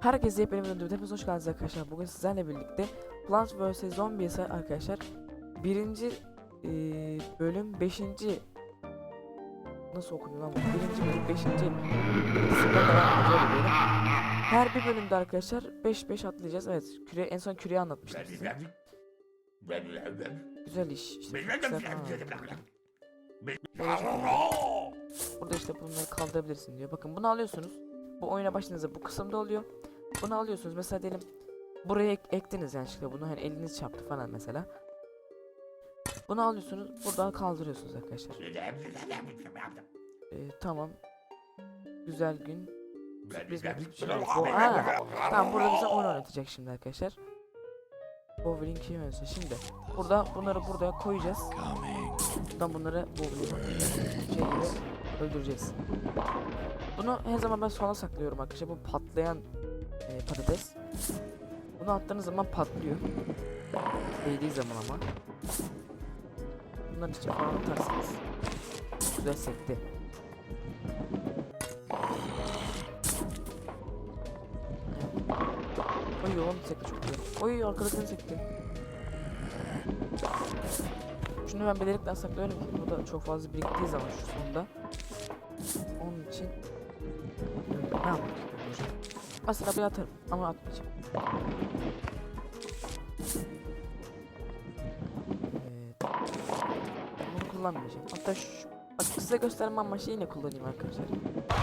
Herkese yepyeni bir videoda hepiniz hoş geldiniz arkadaşlar. Bugün sizlerle birlikte Plants vs Zombies arkadaşlar. Birinci eee, bölüm beşinci Nasıl okunuyor lan bu? Birinci bölüm beşinci. Her bir bölümde arkadaşlar 5-5 atlayacağız. Evet küre, en son küreyi anlatmıştım size. Güzel iş. İşte. Burada işte bunları kaldırabilirsin diyor. Bakın bunu alıyorsunuz. Bu oyuna başladığınızda bu kısımda oluyor. Bunu alıyorsunuz. Mesela diyelim buraya ek- ektiniz yanlışlıkla bunu hani eliniz çarptı falan mesela. Bunu alıyorsunuz. Buradan kaldırıyorsunuz arkadaşlar. Ee, tamam. Güzel gün. Sürpriz? Şimdi bu- Ha, Tamam burada bize oyun oynatacak şimdi arkadaşlar. Bowling kim oynuyorsa şimdi burada bunları buraya koyacağız. Buradan bunları bowling şey gibi öldüreceğiz. Bunu her zaman ben sona saklıyorum arkadaşlar. Bu patlayan e, patates. Bunu attığınız zaman patlıyor. Değdiği zaman ama. Bunların içine falan atarsınız. Güzel sekti. Oy onu sekti çok güzel. Oy arkadakini sekti. Şunu ben belirlikten saklıyorum ki bu da çok fazla biriktiği zaman şu sonunda. Aslında bir atarım ama atmayacağım. Evet. Bunu kullanmayacağım. Hatta şu bak size gösterme amaçlı yine kullanayım arkadaşlar.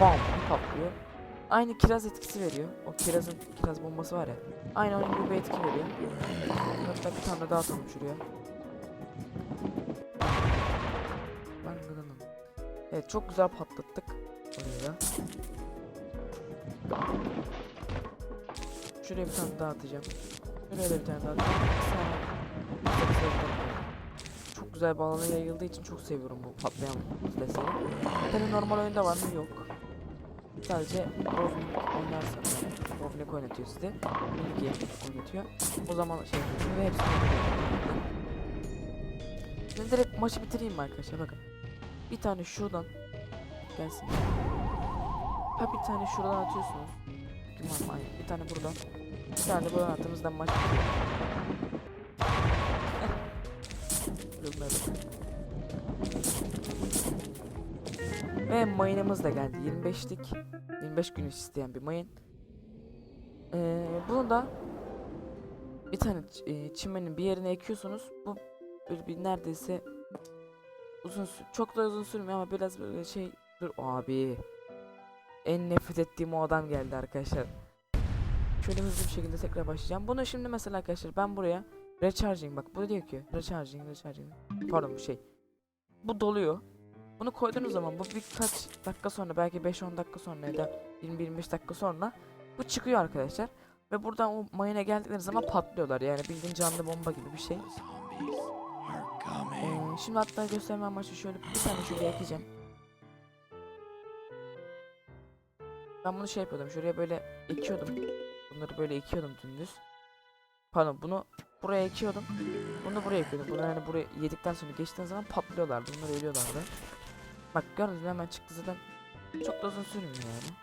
Bam patlıyor. Aynı kiraz etkisi veriyor. O kirazın kiraz bombası var ya. Aynı onun gibi bir etki veriyor. Hatta bir tane daha atalım şuraya. Evet çok güzel patlattık. Orayı da. Şuraya bir tane daha atacağım. Şuraya da bir tane daha atacağım. Çok güzel bir alana yayıldığı için çok seviyorum bu patlayan patatesleri. Tabi normal oyunda var mı? Yok. Sadece Rovnik oynarsanız Rovnik oynatıyor size. Bilgi oynatıyor. O zaman şey yapıyorsun ve hepsini. Şimdi direkt maçı bitireyim mi arkadaşlar bakın. Bir tane şuradan gelsin. Ha bir tane şuradan atıyorsunuz. Bir tane buradan. Bir tane buradan attığımızda maç. Ve mayınımız da geldi. 25'lik. 25 gün isteyen bir mayın. Ee, bunu da bir tane e, çimenin bir yerine ekiyorsunuz. Bu böyle bir neredeyse uzun çok da uzun sürmüyor ama biraz böyle şey dur abi. En nefret ettiğim o adam geldi arkadaşlar. Şöyle hızlı bir şekilde tekrar başlayacağım. Bunu şimdi mesela arkadaşlar ben buraya recharging bak bu diyor ki recharging recharging pardon bu şey. Bu doluyor. Bunu koyduğunuz zaman bu birkaç dakika sonra belki 5-10 dakika sonra ya da 20-25 dakika sonra bu çıkıyor arkadaşlar. Ve buradan o mayına geldikleri zaman patlıyorlar yani bildiğin canlı bomba gibi bir şey. Ee, şimdi hatta gösterme amaçlı şöyle bir tane şuraya ekeceğim. Ben bunu şey yapıyordum şuraya böyle ekiyordum. Bunları böyle ekiyordum dümdüz. Pardon bunu buraya ekiyordum. Bunu buraya ekiyordum. Bunu yani buraya yedikten sonra geçtiğin zaman patlıyorlardı. Bunlar ölüyorlardı. Bak gördünüz hemen çıktı zaten. Çok da uzun sürmüyor yani.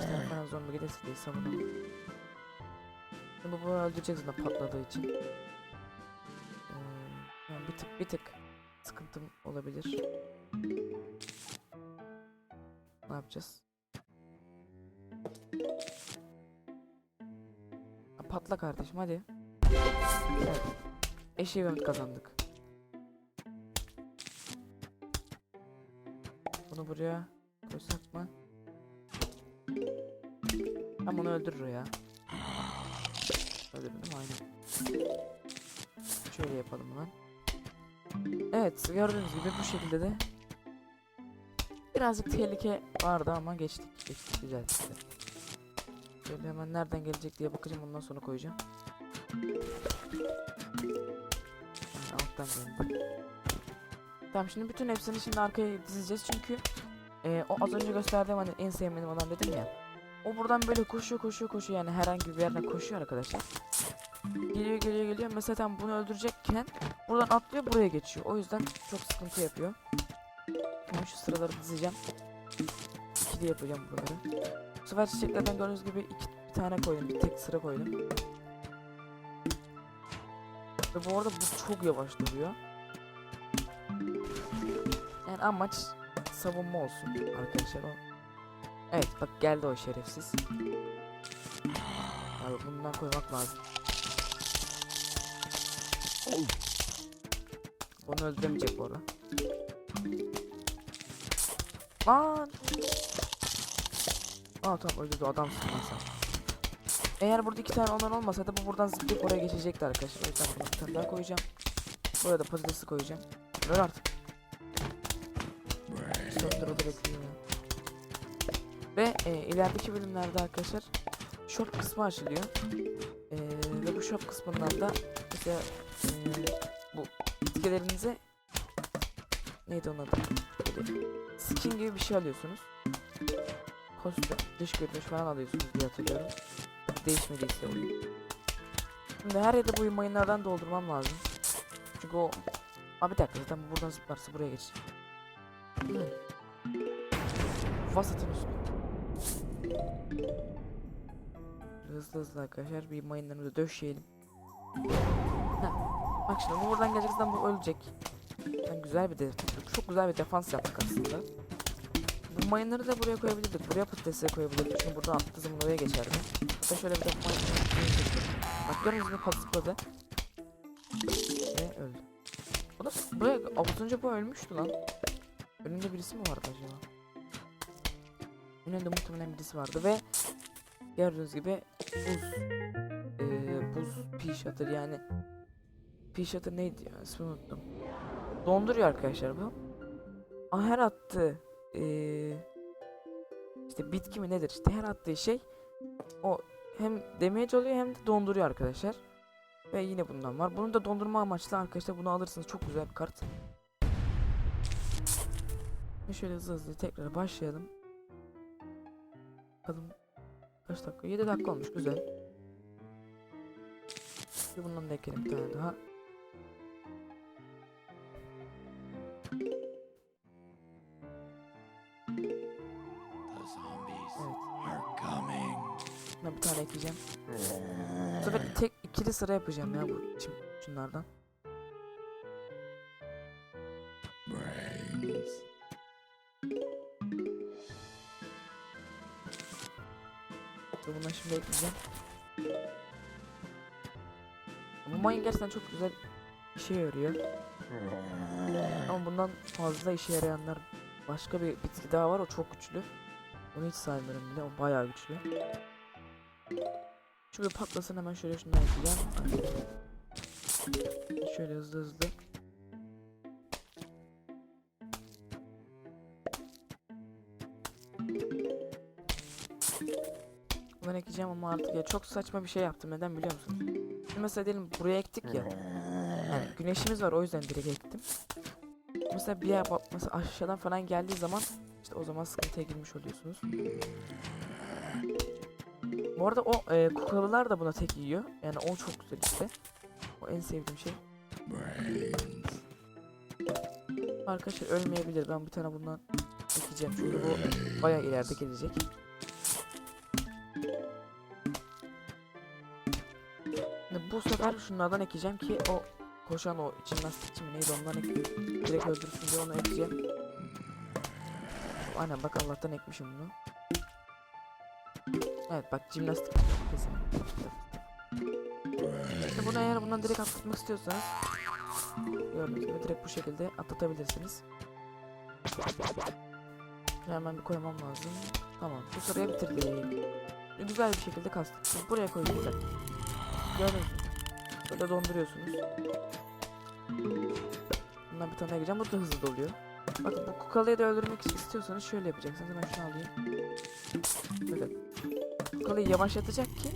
Tane falan zombi gelirse diye savunalım. Bunu bunu öldürecek zaten patladığı için. Ee, yani bir tık bir tık sıkıntım olabilir. Ne yapacağız? Patla kardeşim hadi. Evet. Achievement kazandık. Bunu buraya koysak mı? Ben bunu öldürür ya. Öldürdüm aynen. Şöyle yapalım hemen. Evet gördüğünüz gibi bu şekilde de birazcık tehlike vardı ama geçtik. Geçtik güzel işte. Şöyle hemen nereden gelecek diye bakacağım ondan sonra koyacağım. Alttan geldi. Tamam şimdi bütün hepsini şimdi arkaya dizeceğiz çünkü e, o az önce gösterdiğim hani en sevmediğim adam dedim ya. O buradan böyle koşuyor koşuyor koşuyor yani herhangi bir yerden koşuyor arkadaşlar. Geliyor geliyor geliyor mesela tam bunu öldürecekken buradan atlıyor buraya geçiyor. O yüzden çok sıkıntı yapıyor. Şimdi şu sıraları dizeceğim. İkili yapacağım buraları. Bu sefer çiçeklerden gördüğünüz gibi iki bir tane koydum. Bir tek sıra koydum. Ve bu arada bu çok yavaş duruyor. Yani amaç savunma olsun arkadaşlar o. Evet bak geldi o şerefsiz. Abi bundan koymak lazım. Bunu öldüremeyecek bu arada. Lan! Aa tamam öldürdü adamsın lan sen. Eğer burada iki tane ondan olmasaydı bu buradan zıplayıp oraya geçecekti arkadaşlar. O yüzden buna daha koyacağım. Buraya da patatesi koyacağım. Öl artık. Söndür o da bekliyor ya. Ve e, ilerideki bölümlerde arkadaşlar shop kısmı açılıyor. E, ve bu shop kısmından da mesela e, bu bitkilerinize neydi onun adı? Böyle skin gibi bir şey alıyorsunuz. Kostüm, dış görünüş falan alıyorsunuz diye hatırlıyorum. Değişmediyse. Şimdi her yerde bu mayınlardan doldurmam lazım. Çünkü o... Abi bir dakika zaten bu buradan zıplarsa buraya geç. Vasatın üstü. Hızlı hızlı arkadaşlar bir mayınlarımızı döşeyelim. Heh. Bak şimdi bu buradan gelecek zaten bu ölecek. Yani güzel bir de çok güzel bir defans yaptık aslında. Bu mayınları da buraya koyabilirdik. Buraya patatesleri koyabilirdik. Çünkü buradan attığı zaman oraya geçerdi. Hatta şöyle bir de Bak gördünüz mü patladı. Ve öldü. O da buraya az bu ölmüştü lan. Önünde birisi mi vardı acaba? Önünde muhtemelen birisi vardı ve gördüğünüz gibi buz eee buz shooter yani shooter neydi ya ismini unuttum. Donduruyor arkadaşlar bu. Aa, her attığı eee işte bitki mi nedir işte her attığı şey o hem damage oluyor hem de donduruyor arkadaşlar. Ve yine bundan var. Bunu da dondurma amaçlı arkadaşlar bunu alırsınız. Çok güzel bir kart. Şöyle hızlı hızlı tekrar başlayalım. Bakalım kaç dakika? 7 dakika olmuş güzel. Bir bundan da ekleyelim bir tane daha. The zombies Evet. are coming. Buna bir tane ekleyeceğim. Bu sefer tek ikili sıra yapacağım ya bu çim, şunlardan. Bundan şimdi ekleyeceğim. Bu mayın gerçekten çok güzel işe yarıyor. Ama bundan fazla işe yarayanlar başka bir bitki daha var o çok güçlü. Onu hiç saymıyorum bile o bayağı güçlü. Şu patlasın hemen şöyle şundan ekleyeceğim. Şöyle hızlı hızlı. Ben ekleyeceğim ama artık ya çok saçma bir şey yaptım. Neden biliyor musun? Şimdi mesela diyelim buraya ektik ya. Yani güneşimiz var o yüzden direkt ektim. Mesela bir yer mesela aşağıdan falan geldiği zaman işte o zaman sıkıntıya girmiş oluyorsunuz. Bu arada o e, kukalılar da buna tek yiyor. Yani o çok güzel işte. O en sevdiğim şey. Arkadaşlar ölmeyebilir. Ben bir tane bundan ekeceğim çünkü bu bayağı ileride gelecek. Bu sefer şunlardan ekeceğim ki o koşan o jimnastikçi mi neydi ondan ek direkt öldürsün diye onu ekeceğim. Aynen bak Allah'tan ekmişim bunu. Evet bak jimnastik kesin. İşte bunu eğer bundan direkt atlatmak istiyorsanız gördüğünüz gibi direkt bu şekilde atlatabilirsiniz. Hemen bir koymam lazım. Tamam bu sırayı bitirdim. Güzel bir şekilde kastık. Şimdi buraya koyacağız. Gördünüz mü? Böyle donduruyorsunuz. Bundan bir tane gireceğim. Bu da hızlı doluyor. Bakın bu kukalıyı da öldürmek istiyorsanız şöyle yapacaksınız. Hemen şunu alayım. Bakın. Kukalıyı yavaşlatacak ki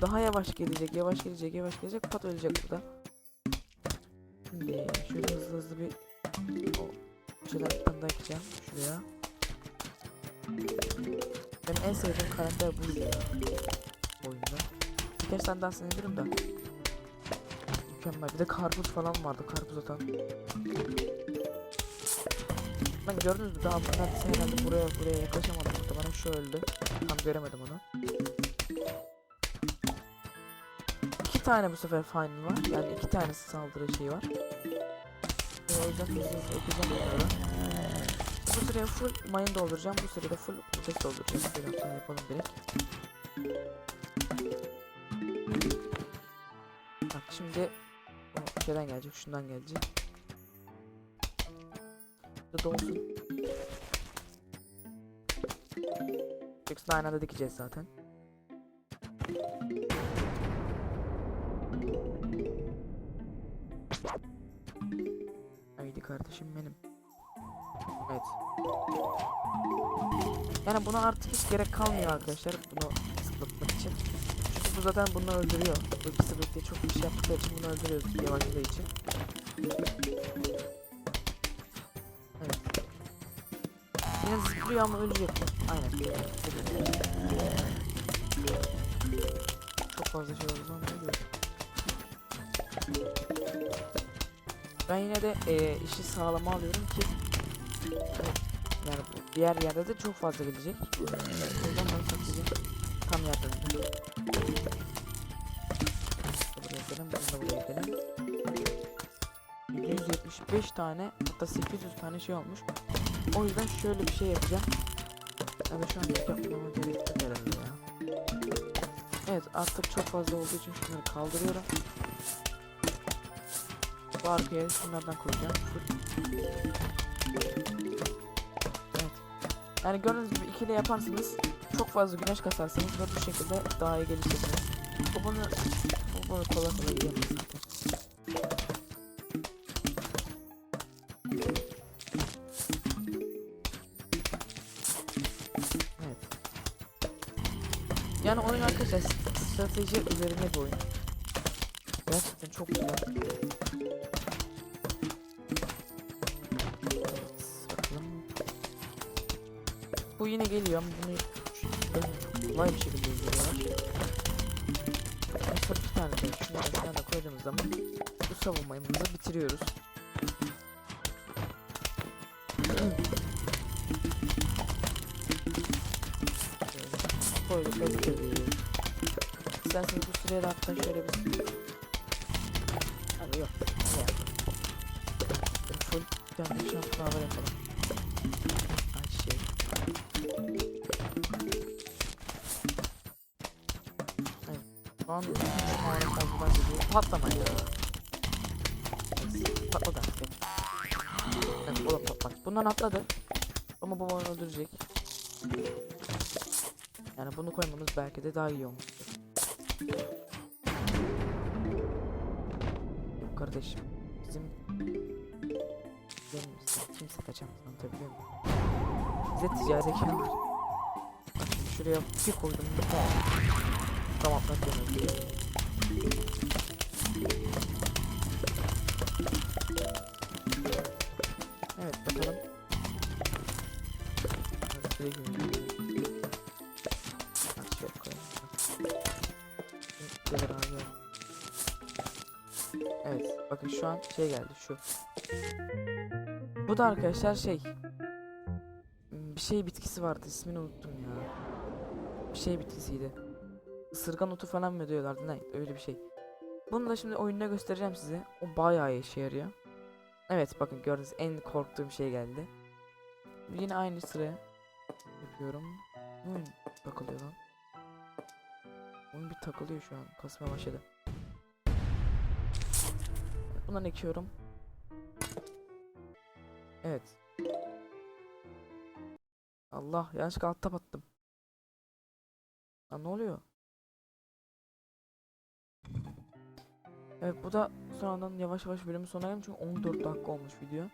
daha yavaş gelecek, yavaş gelecek, yavaş gelecek. Pat ölecek burada. Şimdi şöyle hızlı hızlı bir o şeyler bir tane daha ekeceğim şuraya. Benim en sevdiğim karakter bu ya. Oyunda. Birkaç tane daha sinirlerim de. Mükemmel. Bir de karpuz falan vardı. Karpuz atan. Ben gördünüz mü? Daha neredeyse herhalde buraya buraya yaklaşamadım. Muhtemelen şu öldü. tam göremedim onu. İki tane bu sefer final var. Yani iki tane saldırı şeyi var. Ee, o yüzden hızlı hızlı okuyacağım bunları. Bu sıraya full mayın dolduracağım. Bu sırada full proses dolduracağım. Şöyle yapalım, direkt. Bak şimdi şeyden gelecek, şundan gelecek. Bu da dolsun. İkisini aynı anda dikeceğiz zaten. Haydi kardeşim benim. Evet. Yani buna artık hiç gerek kalmıyor arkadaşlar bunu bu zaten bunu öldürüyor. Bu ikisi birlikte çok şey yaptıkları için bunu öldürüyoruz yavaşladığı için. Evet. Yine zıplıyor ama ölecek? Aynen. Çok fazla şey oldu ölüyor. Ben yine de eee, işi sağlama alıyorum ki evet, yani diğer yerde de çok fazla gelecek. O yüzden bunu saklayacağım. Tam yerde de. Buraya gidelim, bunu da buraya gidelim. 775 tane hatta 800 tane şey olmuş. O yüzden şöyle bir şey yapacağım. Ya da şu an yapmama gerek herhalde ya. Evet artık çok fazla olduğu için şunları kaldırıyorum. Bu arkaya şunlardan koyacağım. Evet. Yani gördüğünüz gibi ikili yaparsanız çok fazla güneş kasarsanız ve bu şekilde daha iyi gelişirsiniz. Bu bunu bu bunu kolay kolay yiyemez zaten. Evet. Yani oyun arkadaşlar strateji üzerine bir oyun. Gerçekten çok güzel. Bu yine geliyor ama bunu kolay bir şekilde geliyorlar. Mesela bir tane de şunu aşağıda koyduğumuz zaman bu savunmayımızı bitiriyoruz. Koyduk bekledik. İsterseniz bu süreye de hatta şöyle bir Abi yok. Böyle Full bir tane şans sınavı yapalım. Şu an üç tane fazladan geliyor. Patlama ya. Patladı artık. Evet, o da patlar. Bundan atladı. Ama bu onu öldürecek. Yani bunu koymamız belki de daha iyi olmuş. Kardeşim. Bizim benim kimse kaçamaz anlatabiliyor muyum? Bize ticari var. Şuraya bir koydum mu tamam. Tamam atlatıyorum. Evet bakalım. Evet bakın şu an şey geldi şu. Bu da arkadaşlar şey. Bir şey bitkisi vardı ismini unuttum ya. Bir şey bitkisiydi. Isırgan otu falan mı diyorlardı ne öyle bir şey. Bunu da şimdi oyunda göstereceğim size. O bayağı işe yarıyor. Evet bakın gördünüz en korktuğum şey geldi. Yine aynı sıraya yapıyorum. Oyun takılıyor lan. Oyun bir takılıyor şu an. Kasmaya başladı. Bundan ekiyorum. Evet. Allah yanlışlıkla altta battım. Sonradan yavaş yavaş bölümün sonuna geldim çünkü 14 dakika olmuş video.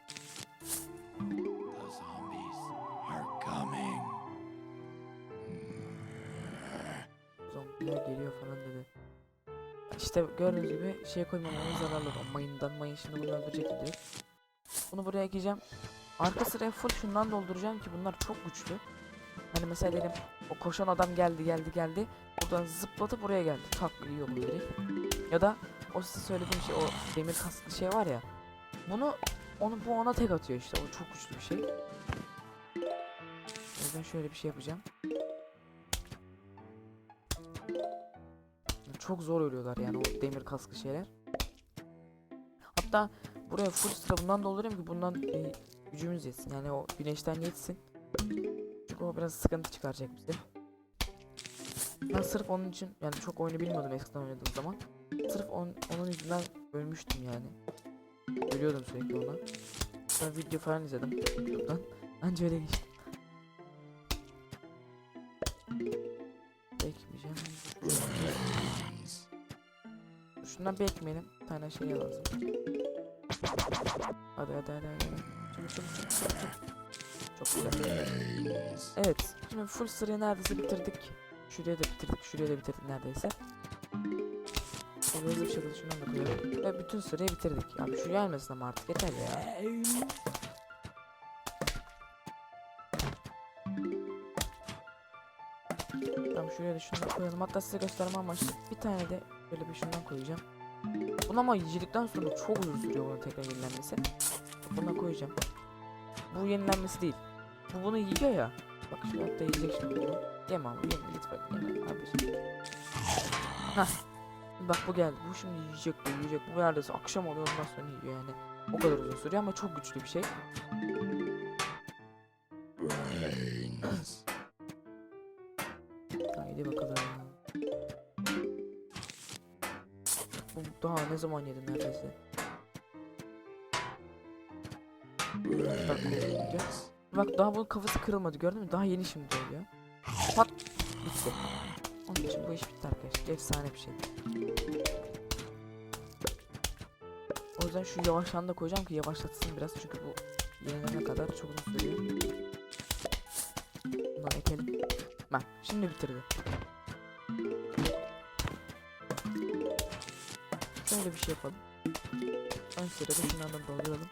Zombiler geliyor falan dedi. İşte gördüğünüz gibi şey koymamamız zararlı. O mayından mayın şimdi bunu öldürecek direkt. Bunu buraya ekeceğim. Arka sıraya full şundan dolduracağım ki bunlar çok güçlü. Hani mesela diyelim o koşan adam geldi geldi geldi. Buradan zıpladı buraya geldi. Tak yiyor bunu direkt. Ya da o size söylediğim şey o demir kasklı şey var ya. Bunu onu bu ona tek atıyor işte. O çok güçlü bir şey. O yüzden şöyle bir şey yapacağım. Çok zor ölüyorlar yani o demir kasklı şeyler. Hatta buraya full sıra bundan doldurayım ki bundan e, gücümüz yetsin. Yani o güneşten yetsin. Çünkü o biraz sıkıntı çıkaracak bize. Ben sırf onun için yani çok oyunu bilmiyordum eskiden oynadığım zaman. Sırf on, onun yüzünden ölmüştüm yani. Ölüyordum sürekli ona. Ben video falan izledim YouTube'dan. Anca öyle geçtim. Bekmeyeceğim. Şundan bir ekmeyelim. Bir tane şey lazım. Hadi hadi hadi hadi. Çabuk çabuk çabuk çabuk. Çok güzel. Evet. Şimdi full sırayı neredeyse bitirdik. Şuraya da bitirdik. Şuraya da bitirdik neredeyse. Hızlı bir şekilde şundan da koyalım. Ve bütün sırayı bitirdik. Abi şu gelmesin ama artık yeter ya. Tamam şuraya da şunu da koyalım. Hatta size gösterme amaçlı bir tane de böyle bir şundan koyacağım. Bunu ama yedikten sonra çok uzun sürüyor bunun tekrar yenilenmesi. Buna koyacağım. Bu yenilenmesi değil. Bu bunu yiyor ya. Bak şu hatta yiyecek şimdi bunu. Yeme ama yeme lütfen yeme abi. Hah. Bak bu geldi. Bu şimdi yiyecek bu yiyecek. Bu neredeyse akşam oluyor ondan sonra yiyor yani. O kadar uzun sürüyor ama çok güçlü bir şey. Haydi bakalım. Bu daha ne zaman yedin neredeyse? Brains. Bak daha bunun kafası kırılmadı gördün mü? Daha yeni şimdi oluyor. İçin bu iş bitti arkadaşlar. Efsane bir şey. O yüzden şu yavaştan da koyacağım ki yavaşlatsın biraz çünkü bu yenilene kadar çok uzun sürüyor. Bundan ekelim. Bak şimdi bitirdi. Şöyle bir şey yapalım. Ön sırada şunlardan dolduralım.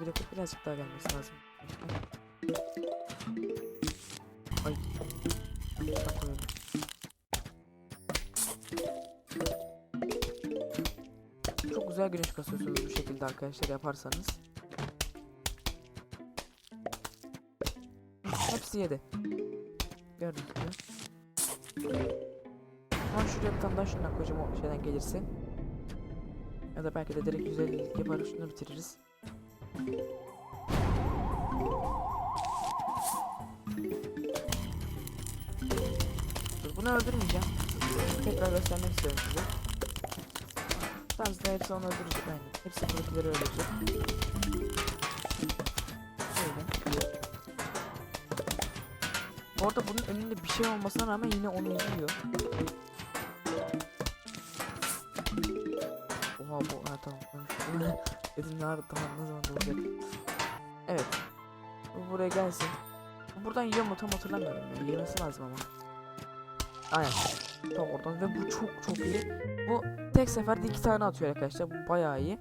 Bir dakika birazcık daha gelmesi lazım. Ay. Koyalım. Çok güzel güneş kasıyorsunuz bu şekilde arkadaşlar yaparsanız. Hepsi yedi. Gördünüz mü? Ama şuraya bir tane daha şundan koyacağım o şeyden gelirse. Ya da belki de direkt 150'lik yaparız şunu bitiririz. Dur bunu öldürmeyeceğim. Tekrar göstermek istiyorum size. Size hepsi onu öldürecek aynen. Hepsi buradakileri öldürecek. Öyle. Bu arada bunun önünde bir şey olmasına rağmen yine onu yiyor. Oha bu ha tamam. Nerede tamam ne zaman olacak. Evet. Bu buraya gelsin. Bu buradan yiyor mu tam hatırlamıyorum ya. Yemesi lazım ama. Aynen. Tam oradan ve bu çok çok iyi. Bu tek seferde iki tane atıyor arkadaşlar. Bu bayağı iyi.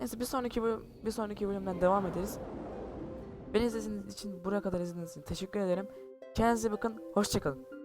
Neyse bir sonraki bölüm, bir sonraki bölümden devam ederiz. Beni izlediğiniz için buraya kadar izlediğiniz için teşekkür ederim. Kendinize bakın. Hoşçakalın.